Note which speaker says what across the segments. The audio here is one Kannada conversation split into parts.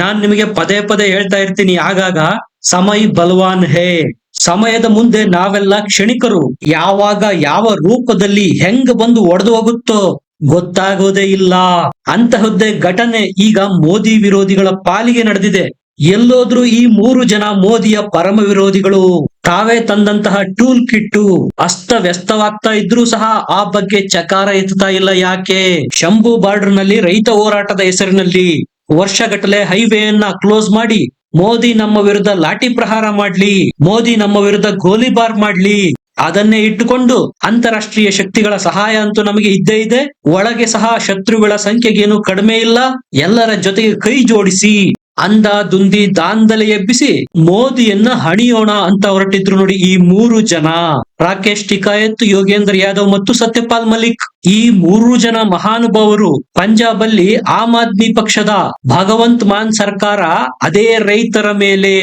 Speaker 1: ನಾನ್ ನಿಮಗೆ ಪದೇ ಪದೇ ಹೇಳ್ತಾ ಇರ್ತೀನಿ, ಆಗಾಗ ಸಮಯ ಬಲವಾನ್ ಹೇ. ಸಮಯದ ಮುಂದೆ ನಾವೆಲ್ಲ ಕ್ಷಣಿಕರು, ಯಾವಾಗ ಯಾವ ರೂಪದಲ್ಲಿ ಹೆಂಗ್ ಬಂದು ಒಡೆದು ಹೋಗುತ್ತೋ ಗೊತ್ತಾಗೋದೇ ಇಲ್ಲ. ಅಂತಹದ್ದೇ ಘಟನೆ ಈಗ ಮೋದಿ ವಿರೋಧಿಗಳ ಪಾಲಿಗೆ ನಡೆದಿದೆ. ಎಲ್ಲೋದ್ರೂ ಈ ಮೂರು ಜನ ಮೋದಿಯ ಪರಮ ವಿರೋಧಿಗಳು. ತಾವೇ ತಂದಂತಹ ಟೂಲ್ ಕಿಟ್ಟು ಅಸ್ತ ವ್ಯಸ್ತವಾಗ್ತಾ ಇದ್ರೂ ಸಹ ಆ ಬಗ್ಗೆ ಚಕಾರ ಎತ್ತುತ್ತಾ ಇಲ್ಲ ಯಾಕೆ? ಶಂಭು ಬಾರ್ಡರ್ನಲ್ಲಿ ರೈತ ಹೋರಾಟದ ಹೆಸರಿನಲ್ಲಿ ವರ್ಷಗಟ್ಟಲೆ ಹೈವೇಯನ್ನ ಕ್ಲೋಸ್ ಮಾಡಿ, ಮೋದಿ ನಮ್ಮ ವಿರುದ್ಧ ಲಾಠಿ ಪ್ರಹಾರ ಮಾಡ್ಲಿ, ಮೋದಿ ನಮ್ಮ ವಿರುದ್ಧ ಗೋಲಿಬಾರ್ ಮಾಡ್ಲಿ ಅದನ್ನೇ ಇಟ್ಟುಕೊಂಡು ಅಂತಾರಾಷ್ಟ್ರೀಯ ಶಕ್ತಿಗಳ ಸಹಾಯ ಅಂತೂ ನಮಗೆ ಇದ್ದೇ ಇದೆ. ಒಳಗೆ ಸಹ ಶತ್ರುಗಳ ಸಂಖ್ಯೆಗೇನು ಕಡಿಮೆ ಇಲ್ಲ. ಎಲ್ಲರ ಜೊತೆಗೆ ಕೈ ಜೋಡಿಸಿ, ಅಂದ ದುಂದಿ ದಾಂದಲೆ ಎಬ್ಬಿಸಿ ಮೋದಿಯನ್ನ ಹಣಿಯೋಣ ಅಂತ ಹೊರಟಿದ್ರು ನೋಡಿ ಈ ಮೂರು ಜನ. ರಾಕೇಶ್ ಟಿಕಾಯತ್ ಯೋಗೇಂದ್ರ ಯಾದವ್ ಮತ್ತು ಸತ್ಯಪಾಲ್ ಮಲಿಕ್ ಈ ಮೂರು ಜನ ಮಹಾನುಭಾವರು ಪಂಜಾಬ್ ಅಲ್ಲಿ ಆಮ್ ಆದ್ಮಿ ಪಕ್ಷದ ಭಗವಂತ್ ಮಾನ್ ಸರ್ಕಾರ ಅದೇ ರೈತರ ಮೇಲೆ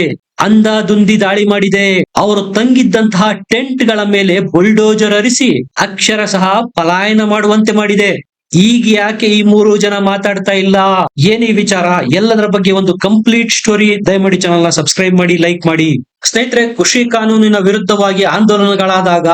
Speaker 1: ಅಂದಾದುಂದಿ ದಾಳಿ ಮಾಡಿದೆ. ಅವರು ತಂಗಿದ್ದಂತಹ ಟೆಂಟ್ಗಳ ಮೇಲೆ ಬುಲ್ಡೋಜರ್ ಅರಿಸಿ ಅಕ್ಷರ ಸಹ ಪಲಾಯನ ಮಾಡುವಂತೆ ಮಾಡಿದೆ. ಈಗ ಯಾಕೆ ಈ ಮೂರು ಜನ ಮಾತಾಡ್ತಾ ಇಲ್ಲ? ಏನೇ ವಿಚಾರ, ಎಲ್ಲದರ ಬಗ್ಗೆ ಒಂದು ಕಂಪ್ಲೀಟ್ ಸ್ಟೋರಿ ದಯಮಾಡಿ ಚಾನಲ್ನ ಸಬ್ಸ್ಕ್ರೈಬ್ ಮಾಡಿ ಲೈಕ್ ಮಾಡಿ. ಸ್ನೇಹಿತರೆ, ಕೃಷಿ ಕಾನೂನಿನ ವಿರುದ್ಧವಾಗಿ ಆಂದೋಲನಗಳಾದಾಗ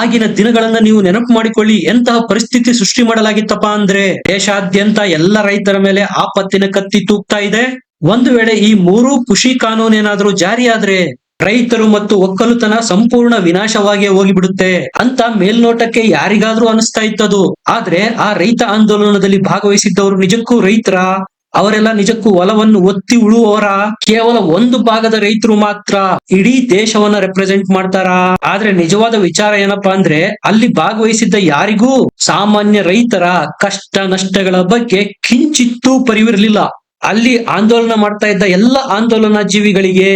Speaker 1: ಆಗಿನ ದಿನಗಳನ್ನ ನೀವು ನೆನಪು ಮಾಡಿಕೊಳ್ಳಿ. ಎಂತಹ ಪರಿಸ್ಥಿತಿ ಸೃಷ್ಟಿ ಮಾಡಲಾಗಿತ್ತಪ್ಪ ಅಂದ್ರೆ ದೇಶಾದ್ಯಂತ ಎಲ್ಲ ರೈತರ ಮೇಲೆ ಆಪತ್ತಿನ ಕತ್ತಿ ತೂಗ್ತಾ ಇದೆ. ಒಂದು ವೇಳೆ ಈ ಮೂರು ಕೃಷಿ ಕಾನೂನೇನಾದ್ರೂ ಜಾರಿಯಾದ್ರೆ ರೈತರು ಮತ್ತು ಒಕ್ಕಲುತನ ಸಂಪೂರ್ಣ ವಿನಾಶವಾಗಿ ಹೋಗಿಬಿಡುತ್ತೆ ಅಂತ ಮೇಲ್ನೋಟಕ್ಕೆ ಯಾರಿಗಾದ್ರೂ ಅನಿಸ್ತಾ ಇತ್ತದು ಆದ್ರೆ ಆ ರೈತ ಆಂದೋಲನದಲ್ಲಿ ಭಾಗವಹಿಸಿದ್ದವರು ನಿಜಕ್ಕೂ ರೈತರ? ಅವರೆಲ್ಲ ನಿಜಕ್ಕೂ ಹೊಲವನ್ನು ಒತ್ತಿ ಉಳುವವರ ಕೇವಲ ಒಂದು ಭಾಗದ ರೈತರು ಮಾತ್ರ ಇಡೀ ದೇಶವನ್ನ ರೆಪ್ರೆಸೆಂಟ್ ಮಾಡ್ತಾರ? ಆದ್ರೆ ನಿಜವಾದ ವಿಚಾರ ಏನಪ್ಪಾ ಅಂದ್ರೆ ಅಲ್ಲಿ ಭಾಗವಹಿಸಿದ್ದ ಯಾರಿಗೂ ಸಾಮಾನ್ಯ ರೈತರ ಕಷ್ಟ ನಷ್ಟಗಳ ಬಗ್ಗೆ ಕಿಂಚಿತ್ತೂ ಪರಿವಿರಲಿಲ್ಲ. ಅಲ್ಲಿ ಆಂದೋಲನ ಮಾಡ್ತಾ ಇದ್ದ ಎಲ್ಲ ಆಂದೋಲನ ಜೀವಿಗಳಿಗೆ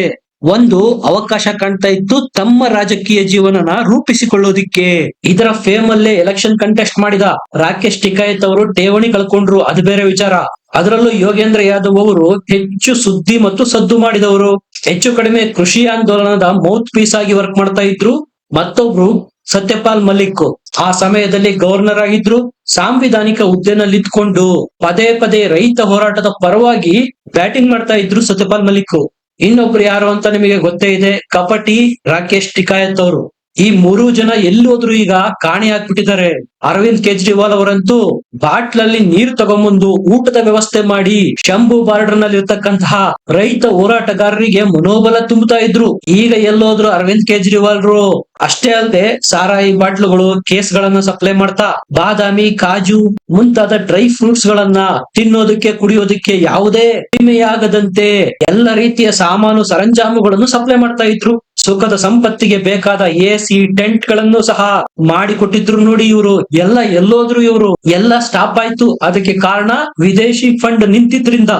Speaker 1: ಒಂದು ಅವಕಾಶ ಕಾಣ್ತಾ ಇತ್ತು ತಮ್ಮ ರಾಜಕೀಯ ಜೀವನನ ರೂಪಿಸಿಕೊಳ್ಳೋದಿಕ್ಕೆ. ಇದರ ಫೇಮ್ ಅಲ್ಲೇ ಎಲೆಕ್ಷನ್ ಕಂಟೆಸ್ಟ್ ಮಾಡಿದ ರಾಕೇಶ್ ಟಿಕಾಯತ್ ಅವರು ಠೇವಣಿ ಕಳ್ಕೊಂಡ್ರು, ಅದು ಬೇರೆ ವಿಚಾರ. ಅದರಲ್ಲೂ ಯೋಗೇಂದ್ರ ಯಾದವ್ ಅವರು ಹೆಚ್ಚು ಸುದ್ದಿ ಮತ್ತು ಸದ್ದು ಮಾಡಿದವರು. ಹೆಚ್ಚು ಕಡಿಮೆ ಕೃಷಿ ಆಂದೋಲನದ ಮೌತ್ ಪೀಸ್ ಆಗಿ ವರ್ಕ್ ಮಾಡ್ತಾ ಇದ್ರು. ಮತ್ತೊಬ್ರು ಸತ್ಯಪಾಲ್ ಮಲ್ಲಿಕ್. ಆ ಸಮಯದಲ್ಲಿ ಗವರ್ನರ್ ಆಗಿದ್ರು. ಸಾಂವಿಧಾನಿಕ ಹುದ್ದೆನಲ್ಲಿ ಇದ್ಕೊಂಡು ಪದೇ ಪದೇ ರೈತ ಹೋರಾಟದ ಪರವಾಗಿ ಬ್ಯಾಟಿಂಗ್ ಮಾಡ್ತಾ ಇದ್ರು ಸತ್ಯಪಾಲ್ ಮಲ್ಲಿಕ್. ಇನ್ನೊಬ್ರು ಯಾರು ಅಂತ ನಿಮಗೆ ಗೊತ್ತೇ ಇದೆ, ಕಪಟಿ ರಾಕೇಶ್ ಟಿಕಾಯತ್ ಅವರು. ಈ ಮೂರು ಜನ ಎಲ್ಲಿ ಹೋದ್ರು ಈಗ ಕಾಣೆ ಹಾಕ್ಬಿಟ್ಟಿದ್ದಾರೆ ಅರವಿಂದ್ ಕೇಜ್ರಿವಾಲ್ ಅವರಂತೂ ಬಾಟ್ಲಲ್ಲಿ ನೀರು ತಗೊಂಬಂದು ಊಟದ ವ್ಯವಸ್ಥೆ ಮಾಡಿ ಶಂಭು ಬಾರ್ಡರ್ನಲ್ಲಿ ಇರ್ತಕ್ಕಂತಹ ರೈತ ಹೋರಾಟಗಾರರಿಗೆ ಮನೋಬಲ ತುಂಬುತ್ತಾ ಇದ್ರು. ಈಗ ಎಲ್ಲೋದ್ರು ಅರವಿಂದ್ ಕೇಜ್ರಿವಾಲ್ರು ಅಷ್ಟೇ ಅಲ್ಲದೆ ಸಾರಾಯಿ ಬಾಟ್ಲುಗಳು ಕೇಸ್ ಗಳನ್ನ ಸಪ್ಲೈ ಮಾಡ್ತಾ ಬಾದಾಮಿ, ಕಾಜು ಮುಂತಾದ ಡ್ರೈ ಫ್ರೂಟ್ಸ್ ಗಳನ್ನ ತಿನ್ನೋದಕ್ಕೆ, ಕುಡಿಯೋದಕ್ಕೆ ಯಾವುದೇ ಕಡಿಮೆಯಾಗದಂತೆ ಎಲ್ಲ ರೀತಿಯ ಸಾಮಾನು ಸರಂಜಾಮುಗಳನ್ನು ಸಪ್ಲೈ ಮಾಡ್ತಾ ಇದ್ರು. ಸುಖದ ಸಂಪತ್ತಿಗೆ ಬೇಕಾದ ಎ ಸಿ ಟೆಂಟ್ಗಳನ್ನು ಸಹ ಮಾಡಿಕೊಟ್ಟಿದ್ರು ನೋಡಿ ಇವರು. ಎಲ್ಲ ಎಲ್ಲೋದ್ರು ಇವರು ಎಲ್ಲ ಸ್ಟಾಪ್ ಆಯ್ತು. ಅದಕ್ಕೆ ಕಾರಣ ವಿದೇಶಿ ಫಂಡ್ ನಿಂತಿದ್ರಿಂದ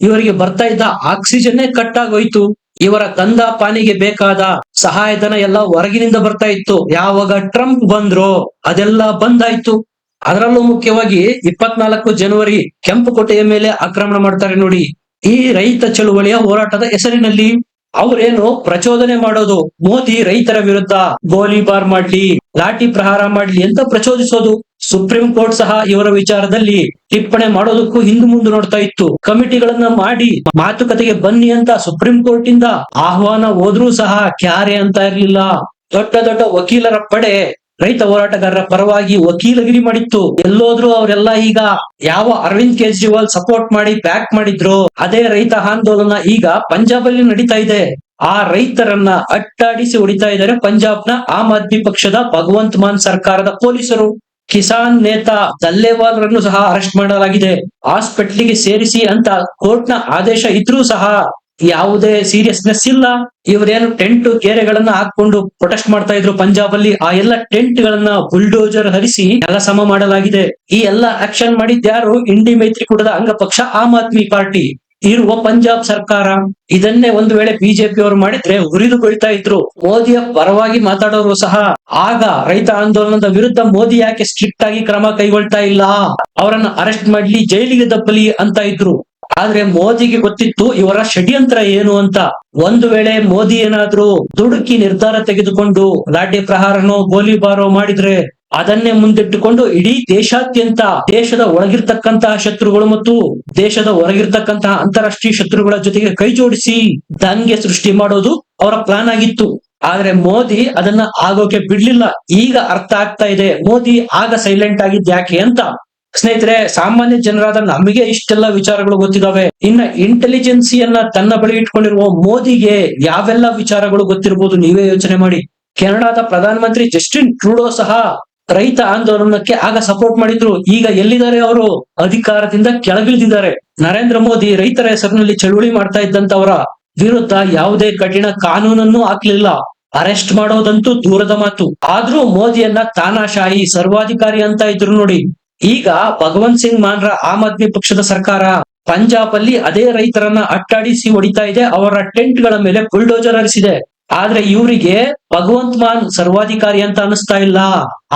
Speaker 1: ಇವರಿಗೆ ಬರ್ತಾ ಇದ್ದ ಆಕ್ಸಿಜನ್ನೇ ಕಟ್ ಆಗೋಯ್ತು. ಇವರ ಕಂದ ಪಾನಿಗೆ ಬೇಕಾದ ಸಹಾಯಧನ ಎಲ್ಲ ಹೊರಗಿನಿಂದ ಬರ್ತಾ ಇತ್ತು. ಯಾವಾಗ ಟ್ರಂಪ್ ಬಂದ್ರೋ ಅದೆಲ್ಲ ಬಂದಾಯ್ತು. ಅದರಲ್ಲೂ ಮುಖ್ಯವಾಗಿ ಇಪ್ಪತ್ನಾಲ್ಕು ಜನವರಿ ಕೆಂಪುಕೋಟೆಯ ಮೇಲೆ ಆಕ್ರಮಣ ಮಾಡ್ತಾರೆ ನೋಡಿ. ಈ ರೈತ ಚಳುವಳಿಯ ಹೋರಾಟದ ಹೆಸರಿನಲ್ಲಿ ಅವ್ರೇನು ಪ್ರಚೋದನೆ ಮಾಡೋದು? ಮೋದಿ ರೈತರ ವಿರುದ್ಧ ಗೋಲಿಬಾರ್ ಮಾಡ್ಲಿ. ಲಾಠಿ ಪ್ರಹಾರ ಮಾಡಲಿ ಅಂತ ಪ್ರಚೋದಿಸೋದು? ಸುಪ್ರೀಂ ಕೋರ್ಟ್ ಸಹ ಇವರ ವಿಚಾರದಲ್ಲಿ ಟಿಪ್ಪಣೆ ಮಾಡೋದಕ್ಕೂ ಹಿಂದೆ ಮುಂದೆ ನೋಡ್ತಾ ಇತ್ತು. ಕಮಿಟಿಗಳನ್ನ ಮಾಡಿ ಮಾತುಕತೆಗೆ ಬನ್ನಿ ಅಂತ ಸುಪ್ರೀಂ ಕೋರ್ಟ್ ಆಹ್ವಾನ ಹೋದ್ರೂ ಸಹ ಕ್ಯಾರೆ ಅಂತ ಇರ್ಲಿಲ್ಲ. ದೊಡ್ಡ ದೊಡ್ಡ ವಕೀಲರ ಪಡೆ ರೈತ ಹೋರಾಟಗಾರರ ಪರವಾಗಿ ವಕೀಲಗಿರಿ ಮಾಡಿತ್ತು. ಎಲ್ಲೋದ್ರು ಅವರೆಲ್ಲ ಈಗ ಯಾವ ಅರವಿಂದ್ ಕೇಜ್ರಿವಾಲ್ ಸಪೋರ್ಟ್ ಮಾಡಿ ಬ್ಯಾಕ್ ಮಾಡಿದ್ರು. ಅದೇ ರೈತ ಆಂದೋಲನ ಈಗ ಪಂಜಾಬ್ ಅಲ್ಲಿ ನಡೀತಾ ಇದೆ. ಆ ರೈತರನ್ನ ಅಟ್ಟಾಡಿಸಿ ಹೊಡಿತಾ ಇದ್ದಾರೆ ಪಂಜಾಬ್ನ ಆಮ್ ಆದ್ಮಿ ಪಕ್ಷದ ಭಗವಂತ್ ಮಾನ್ ಸರ್ಕಾರದ ಪೊಲೀಸರು. ಕಿಸಾನ್ ನೇತಾ ದಲ್ಲೇವಾಲ್ ರನ್ನು ಸಹ ಅರೆಸ್ಟ್ ಮಾಡಲಾಗಿದೆ. ಹಾಸ್ಪಿಟ್ಲಿಗೆ ಸೇರಿಸಿ ಅಂತ ಕೋರ್ಟ್ನ ಆದೇಶ ಇದ್ರೂ ಸಹ ಯಾವುದೇ ಸೀರಿಯಸ್ನೆಸ್ ಇಲ್ಲ. ಇವರೇನು ಟೆಂಟ್ ಗೆರೆಗಳನ್ನ ಹಾಕೊಂಡು ಪ್ರೊಟೆಸ್ಟ್ ಮಾಡ್ತಾ ಇದ್ರು ಪಂಜಾಬ್ ಅಲ್ಲಿ ಆ ಎಲ್ಲ ಟೆಂಟ್ ಗಳನ್ನ ಬುಲ್ಡೋಜರ್ ಹರಿಸಿ ಎಲ್ಲ ಸಮ ಮಾಡಲಾಗಿದೆ. ಈ ಎಲ್ಲ ಆಕ್ಷನ್ ಮಾಡಿದ್ಯಾರು ಇಂಡಿ ಮೈತ್ರಿಕೂಟದ ಅಂಗಪಕ್ಷ ಆಮ್ ಆದ್ಮಿ ಪಾರ್ಟಿ. ಇರುವ ಪಂಜಾಬ್ ಸರ್ಕಾರ ಇದನ್ನೇ ಒಂದು ವೇಳೆ ಬಿಜೆಪಿ ಅವರು ಮಾಡಿದ್ರೆ ಉರಿದುಕೊಳ್ತಾ ಇದ್ರು. ಮೋದಿಯ ಪರವಾಗಿ ಮಾತಾಡೋರು ಸಹ. ಆಗ ರೈತ ಆಂದೋಲನದ ವಿರುದ್ಧ ಮೋದಿ ಯಾಕೆ ಸ್ಟ್ರಿಕ್ಟ್ ಆಗಿ ಕ್ರಮ ಕೈಗೊಳ್ತಾ ಇಲ್ಲ? ಅವರನ್ನ ಅರೆಸ್ಟ್ ಮಾಡ್ಲಿ, ಜೈಲಿಗೆ ದಪ್ಪಲಿ ಅಂತ ಇದ್ರು. ಆದ್ರೆ ಮೋದಿಗೆ ಗೊತ್ತಿತ್ತು, ಇವರ ಷಡ್ಯಂತ್ರ ಏನು ಅಂತ. ಒಂದು ವೇಳೆ ಮೋದಿ ಏನಾದ್ರೂ ದುಡುಕಿ ನಿರ್ಧಾರ ತೆಗೆದುಕೊಂಡು ಲಾಠಿ ಪ್ರಹಾರನೋ, ಗೋಲಿಬಾರೋ ಮಾಡಿದ್ರೆ ಅದನ್ನೇ ಮುಂದಿಟ್ಟುಕೊಂಡು ಇಡೀ ದೇಶಾದ್ಯಂತ ದೇಶದ ಒಳಗಿರ್ತಕ್ಕಂತಹ ಶತ್ರುಗಳು ಮತ್ತು ದೇಶದ ಹೊರಗಿರ್ತಕ್ಕಂತಹ ಅಂತಾರಾಷ್ಟ್ರೀಯ ಶತ್ರುಗಳ ಜೊತೆಗೆ ಕೈ ಜೋಡಿಸಿ ದಂಗೆ ಸೃಷ್ಟಿ ಮಾಡೋದು ಅವರ ಪ್ಲಾನ್ ಆಗಿತ್ತು. ಆದ್ರೆ ಮೋದಿ ಅದನ್ನ ಆಗೋಕೆ ಬಿಡ್ಲಿಲ್ಲ. ಈಗ ಅರ್ಥ ಆಗ್ತಾ ಇದೆ. ಮೋದಿ ಆಗ ಸೈಲೆಂಟ್ ಆಗಿದ್ ಯಾಕೆ ಅಂತ. ಸ್ನೇಹಿತರೆ, ಸಾಮಾನ್ಯ ಜನರಾದ ನಮಗೆ ಇಷ್ಟೆಲ್ಲ ವಿಚಾರಗಳು ಗೊತ್ತಿದಾವೆ ಇನ್ನ ಇಂಟೆಲಿಜೆನ್ಸಿಯನ್ನ ತನ್ನ ಬಳಿ ಇಟ್ಕೊಂಡಿರುವ ಮೋದಿಗೆ ಯಾವೆಲ್ಲ ವಿಚಾರಗಳು ಗೊತ್ತಿರಬಹುದು ನೀವೇ ಯೋಚನೆ ಮಾಡಿ. ಕೆನಡಾದ ಪ್ರಧಾನಮಂತ್ರಿ ಜಸ್ಟಿನ್ ಟ್ರೂಡೋ ಸಹ ರೈತ ಆಂದೋಲನಕ್ಕೆ ಆಗ ಸಪೋರ್ಟ್ ಮಾಡಿದ್ರು. ಈಗ ಎಲ್ಲಿದ್ದಾರೆ ಅವರು? ಅಧಿಕಾರದಿಂದ ಕೆಳಗಿಳಿದಿದ್ದಾರೆ. ನರೇಂದ್ರ ಮೋದಿ ರೈತರ ಹೆಸರಿನಲ್ಲಿ ಚಳುವಳಿ ಮಾಡ್ತಾ ಇದ್ದಂತವರ ವಿರುದ್ಧ ಯಾವುದೇ ಕಠಿಣ ಕಾನೂನನ್ನು ಹಾಕ್ಲಿಲ್ಲ. ಅರೆಸ್ಟ್ ಮಾಡೋದಂತೂ ದೂರದ ಮಾತು. ಆದ್ರೂ ಮೋದಿಯನ್ನ ತಾನಾಶಾಹಿ, ಸರ್ವಾಧಿಕಾರಿ ಅಂತ ಇದ್ರು ನೋಡಿ. ಈಗ ಭಗವಂತ್ ಸಿಂಗ್ ಮಾನ್ರ ಆಮ್ ಆದ್ಮಿ ಪಕ್ಷದ ಸರ್ಕಾರ ಪಂಜಾಬ್ ಅಲ್ಲಿ ಅದೇ ರೈತರನ್ನ ಅಟ್ಟಾಡಿಸಿ ಹೊಡಿತಾ ಇದೆ. ಅವರ ಟೆಂಟ್ಗಳ ಮೇಲೆ ಬುಲ್ಡೋಜರ್ ಹರಿಸಿದೆ. ಆದ್ರೆ ಇವರಿಗೆ ಭಗವಂತ್ ಮಾನ್ ಸರ್ವಾಧಿಕಾರಿ ಅಂತ ಅನಿಸ್ತಾ ಇಲ್ಲ.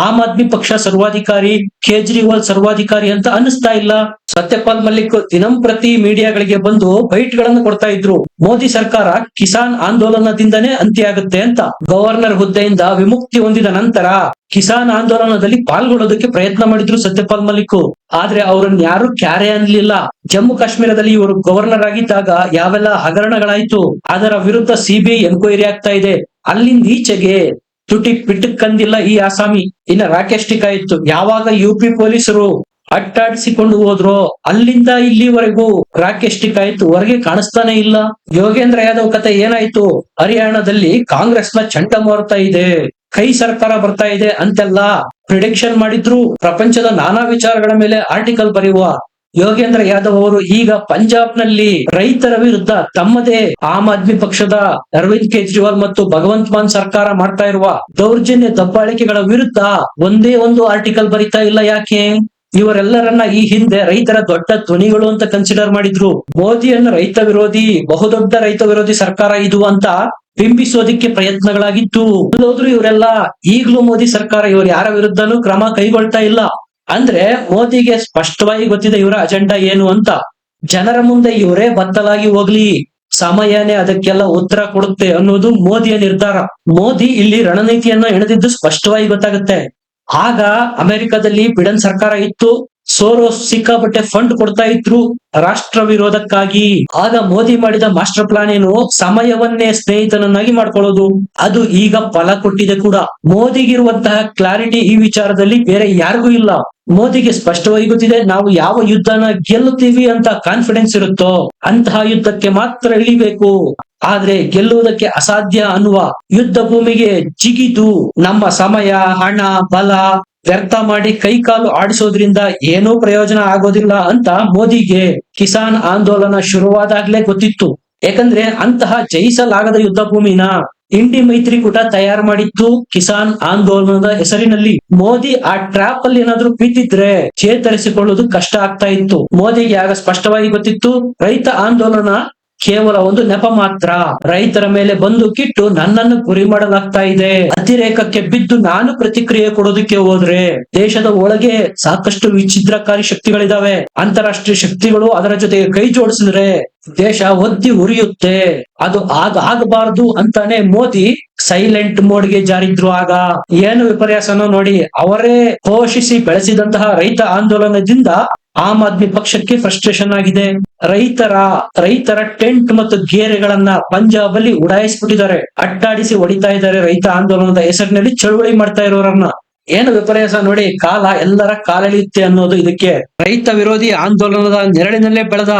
Speaker 1: ಆಮ್ ಆದ್ಮಿ ಪಕ್ಷ ಸರ್ವಾಧಿಕಾರಿ, ಕೇಜ್ರಿವಾಲ್ ಸರ್ವಾಧಿಕಾರಿ ಅಂತ ಅನಿಸ್ತಾ ಇಲ್ಲ. ಸತ್ಯಪಾಲ್ ಮಲ್ಲಿಕ್ ದಿನಂಪ್ರತಿ ಮೀಡಿಯಾಗಳಿಗೆ ಬಂದು ಬೈಟ್ಗಳನ್ನು ಕೊಡ್ತಾ ಇದ್ರು. ಮೋದಿ ಸರ್ಕಾರ ಕಿಸಾನ್ ಆಂದೋಲನದಿಂದನೇ ಅಂತ್ಯ ಆಗುತ್ತೆ ಅಂತ ಗವರ್ನರ್ ಹುದ್ದೆಯಿಂದ ವಿಮುಕ್ತಿ ಹೊಂದಿದ ನಂತರ ಕಿಸಾನ್ ಆಂದೋಲನದಲ್ಲಿ ಪಾಲ್ಗೊಳ್ಳೋದಕ್ಕೆ ಪ್ರಯತ್ನ ಮಾಡಿದ್ರು ಸತ್ಯಪಾಲ್ ಮಲ್ಲಿಕ್. ಆದ್ರೆ ಅವ್ರನ್ನ ಯಾರು ಕ್ಯಾರೆ ಅನ್ಲಿಲ್ಲ. ಜಮ್ಮು ಕಾಶ್ಮೀರದಲ್ಲಿ ಇವರು ಗವರ್ನರ್ ಆಗಿದ್ದಾಗ ಯಾವೆಲ್ಲ ಹಗರಣಗಳಾಯ್ತು. ಅದರ ವಿರುದ್ಧ ಸಿಬಿಐ ಎನ್ಕ್ವೈರಿ ಆಗ್ತಾ ಇದೆ. ಅಲ್ಲಿಂದ ಈಚೆಗೆ ತುಟಿ ಪಿಟ್ಟಕ್ಕಂದಿಲ್ಲ ಈ ಆಸಾಮಿ. ಇನ್ನ ರಾಕೇಶ್ ಇತ್ತು. ಯಾವಾಗ ಯು ಪಿ ಪೊಲೀಸರು ಅಟ್ಟಾಡಿಸಿಕೊಂಡು ಹೋದ್ರು ಅಲ್ಲಿಂದ ಇಲ್ಲಿವರೆಗೂ ರಾಕೇಶ್ ಆಯ್ತು ಹೊರಗೆ ಕಾಣಿಸ್ತಾನೆ ಇಲ್ಲ. ಯೋಗೇಂದ್ರ ಯಾದವ್ ಕತೆ ಏನಾಯ್ತು? ಹರಿಯಾಣದಲ್ಲಿ ಕಾಂಗ್ರೆಸ್ನ ಚಂಡಮಾರುತ ಇದೆ. ಕೈ ಸರ್ಕಾರ ಬರ್ತಾ ಇದೆ ಅಂತೆಲ್ಲ ಪ್ರಿಡಿಕ್ಷನ್ ಮಾಡಿದ್ರು. ಪ್ರಪಂಚದ ನಾನಾ ವಿಚಾರಗಳ ಮೇಲೆ ಆರ್ಟಿಕಲ್ ಬರೆಯುವ ಯೋಗೇಂದ್ರ ಯಾದವ್ ಅವರು ಈಗ ಪಂಜಾಬ್ನಲ್ಲಿ ರೈತರ ವಿರುದ್ಧ ತಮ್ಮದೇ ಆಮ್ ಆದ್ಮಿ ಪಕ್ಷದ ಅರವಿಂದ್ ಕೇಜ್ರಿವಾಲ್ ಮತ್ತು ಭಗವಂತ್ ಮಾನ್ ಸರ್ಕಾರ ಮಾಡ್ತಾ ಇರುವ ದೌರ್ಜನ್ಯ ದಬ್ಬಾಳಿಕೆಗಳ ವಿರುದ್ಧ ಒಂದೇ ಒಂದು ಆರ್ಟಿಕಲ್ ಬರಿತಾ ಇಲ್ಲ ಯಾಕೆ? ಇವರೆಲ್ಲರನ್ನ ಈ ಹಿಂದೆ ರೈತರ ದೊಡ್ಡ ಧ್ವನಿಗಳು ಅಂತ ಕನ್ಸಿಡರ್ ಮಾಡಿದ್ರು. ಮೋದಿಯನ್ನು ರೈತ ವಿರೋಧಿ, ಬಹುದೊಡ್ಡ ರೈತ ವಿರೋಧಿ ಸರ್ಕಾರ ಇದು ಅಂತ ಬಿಂಬಿಸೋದಿಕ್ಕೆ ಪ್ರಯತ್ನಗಳಾಗಿತ್ತು. ಹೋದ್ರು ಇವರೆಲ್ಲ ಈಗಲೂ ಮೋದಿ ಸರ್ಕಾರ ಇವರು ಯಾರ ವಿರುದ್ಧನೂ ಕ್ರಮ ಕೈಗೊಳ್ತಾ ಇಲ್ಲ. ಅಂದ್ರೆ ಮೋದಿಗೆ ಸ್ಪಷ್ಟವಾಗಿ ಗೊತ್ತಿದೆ ಇವರ ಅಜೆಂಡಾ ಏನು ಅಂತ. ಜನರ ಮುಂದೆ ಇವರೇ ಬತ್ತಲಾಗಿ ಹೋಗ್ಲಿ ಸಮಯನೇ ಅದಕ್ಕೆಲ್ಲ ಉತ್ತರ ಕೊಡುತ್ತೆ ಅನ್ನೋದು ಮೋದಿಯ ನಿರ್ಧಾರ. ಮೋದಿ ಇಲ್ಲಿ ರಣನೀತಿಯನ್ನ ಹೆಣದಿದ್ದು ಸ್ಪಷ್ಟವಾಗಿ ಗೊತ್ತಾಗುತ್ತೆ. ಆಗ ಅಮೆರಿಕದಲ್ಲಿ ಬಿಡನ್ ಸರ್ಕಾರ ಇತ್ತು ಸೋರೋ ಸಿಕ್ಕಾಪಟ್ಟೆ ಫಂಡ್ ಕೊಡ್ತಾ ಇದ್ರು ರಾಷ್ಟ್ರ ವಿರೋಧಕ್ಕಾಗಿ. ಆಗ ಮೋದಿ ಮಾಡಿದ ಮಾಸ್ಟರ್ ಪ್ಲಾನ್ ಏನು? ಸಮಯವನ್ನೇ ಸ್ನೇಹಿತನನ್ನಾಗಿ ಮಾಡ್ಕೊಳ್ಳೋದು. ಅದು ಈಗ ಫಲ ಕೊಟ್ಟಿದೆ ಕೂಡ. ಮೋದಿಗಿರುವಂತಹ ಕ್ಲಾರಿಟಿ ಈ ವಿಚಾರದಲ್ಲಿ ಬೇರೆ ಯಾರಿಗೂ ಇಲ್ಲ. ಮೋದಿಗೆ ಸ್ಪಷ್ಟವಾಗಿ ಗೊತ್ತಿದೆ, ನಾವು ಯಾವ ಯುದ್ಧನ ಗೆಲ್ಲುತ್ತೀವಿ ಅಂತ ಕಾನ್ಫಿಡೆನ್ಸ್ ಇರುತ್ತೋ ಅಂತಹ ಯುದ್ಧಕ್ಕೆ ಮಾತ್ರ ಇಳಿಬೇಕು. ಆದ್ರೆ ಗೆಲ್ಲುವುದಕ್ಕೆ ಅಸಾಧ್ಯ ಅನ್ನುವ ಯುದ್ಧ ಭೂಮಿಗೆ ಜಿಗಿದು ನಮ್ಮ ಸಮಯ, ಹಣ, ಬಲ ವ್ಯರ್ಥ ಮಾಡಿ ಕೈಕಾಲು ಆಡಿಸೋದ್ರಿಂದ ಏನೂ ಪ್ರಯೋಜನ ಆಗೋದಿಲ್ಲ ಅಂತ ಮೋದಿಗೆ ಕಿಸಾನ್ ಆಂದೋಲನ ಶುರುವಾದಾಗ್ಲೇ ಗೊತ್ತಿತ್ತು. ಯಾಕಂದ್ರೆ ಅಂತಹ ಜಯಿಸಲಾಗದ ಯುದ್ಧ ಭೂಮಿನ ಇಂಡಿ ಮೈತ್ರಿಕೂಟ ತಯಾರು ಮಾಡಿತ್ತು ಕಿಸಾನ್ ಆಂದೋಲನದ ಹೆಸರಿನಲ್ಲಿ ಮೋದಿ ಆ ಟ್ರ್ಯಾಪ್ ಅಲ್ಲಿ ಏನಾದ್ರೂ ಬಿದ್ದಿದ್ರೆ ಚೇತರಿಸಿಕೊಳ್ಳುವುದು ಕಷ್ಟ ಆಗ್ತಾ ಇತ್ತು. ಮೋದಿಗೆ ಆಗ ಸ್ಪಷ್ಟವಾಗಿ ಗೊತ್ತಿತ್ತು, ರೈತ ಆಂದೋಲನ ಕೇವಲ ಒಂದು ನೆಪ ಮಾತ್ರ. ರೈತರ ಮೇಲೆ ಬಂದು ಕಿಟ್ಟು ನನ್ನನ್ನು ಗುರಿ ಮಾಡಲಾಗ್ತಾ ಇದೆ. ಅತಿರೇಕಕ್ಕೆ ಬಿದ್ದು ನಾನು ಪ್ರತಿಕ್ರಿಯೆ ಕೊಡೋದಕ್ಕೆ ಹೋದ್ರೆ ದೇಶದ ಒಳಗೆ ಸಾಕಷ್ಟು ವಿಚ್ಛಿದ್ರಕಾರಿ ಶಕ್ತಿಗಳಿದಾವೆ. ಅಂತಾರಾಷ್ಟ್ರೀಯ ಶಕ್ತಿಗಳು ಅದರ ಜೊತೆಗೆ ಕೈ ಜೋಡಿಸಿದ್ರೆ ದೇಶ ಒದ್ದಿ ಉರಿಯುತ್ತೆ. ಅದು ಆಗ ಆಗಬಾರದು ಅಂತಾನೆ ಮೋದಿ ಸೈಲೆಂಟ್ ಮೋಡ್ಗೆ ಜಾರಿದ್ರು ಆಗ ಏನು ವಿಪರ್ಯಾಸನೋ ನೋಡಿ ಅವರೇ ಪೋಷಿಸಿ ಬೆಳೆಸಿದಂತಹ ರೈತ ಆಂದೋಲನದಿಂದ ಆಮ್ ಆದ್ಮಿ ಪಕ್ಷಕ್ಕೆ ಫ್ರಸ್ಟ್ರೇಷನ್ ಆಗಿದೆ. ರೈತರ ರೈತರ ಟೆಂಟ್ ಮತ್ತು ಗೇರೆಗಳನ್ನ ಪಂಜಾಬ್ ಅಲ್ಲಿ ಉಡಾಯಿಸ್ಬಿಟ್ಟಿದ್ದಾರೆ. ಅಟ್ಟಾಡಿಸಿ ಹೊಡಿತಾ ಇದ್ದಾರೆ ರೈತ ಆಂದೋಲನದ ಹೆಸರಿನಲ್ಲಿ ಚಳುವಳಿ ಮಾಡ್ತಾ ಇರೋರನ್ನ. ಏನು ವಿಪರ್ಯಾಸ ನೋಡಿ ಕಾಲ ಎಲ್ಲರ ಕಾಲೆಳೆಯುತ್ತೆ ಅನ್ನೋದು ಇದಕ್ಕೆ. ರೈತ ವಿರೋಧಿ ಆಂದೋಲನದ ನೆರಳಿನಲ್ಲೇ ಬೆಳೆದ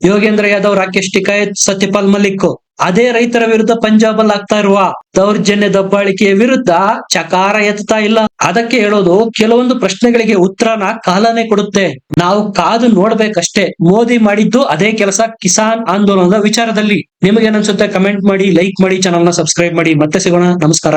Speaker 1: ಯೋಗೇಂದ್ರ ಯಾದವ್, ರಾಕೇಶ್ ಟಿಕಾಯತ್, ಸತ್ಯಪಾಲ್ ಮಲ್ಲಿಕ್. ಅದೇ ರೈತರ ವಿರುದ್ಧ ಪಂಜಾಬ್ ಅಲ್ಲಿ ಆಗ್ತಾ ಇರುವ ದೌರ್ಜನ್ಯ ದಬ್ಬಾಳಿಕೆಯ ವಿರುದ್ಧ ಚಕಾರ ಎತ್ತಾ ಇಲ್ಲ. ಅದಕ್ಕೆ ಹೇಳೋದು ಕೆಲವೊಂದು ಪ್ರಶ್ನೆಗಳಿಗೆ ಉತ್ತರನ ಕಾಲನೇ ಕೊಡುತ್ತೆ. ನಾವು ಕಾದು ನೋಡ್ಬೇಕಷ್ಟೇ. ಮೋದಿ ಮಾಡಿದ್ದು ಅದೇ ಕೆಲಸ ಕಿಸಾನ್ ಆಂದೋಲನದ ವಿಚಾರದಲ್ಲಿ. ನಿಮಗೆ ಅನ್ಸುತ್ತೆ? ಕಮೆಂಟ್ ಮಾಡಿ, ಲೈಕ್ ಮಾಡಿ ಚಾನಲ್ನ ಸಬ್ಸ್ಕ್ರೈಬ್ ಮಾಡಿ. ಮತ್ತೆ ಸಿಗೋಣ. ನಮಸ್ಕಾರ.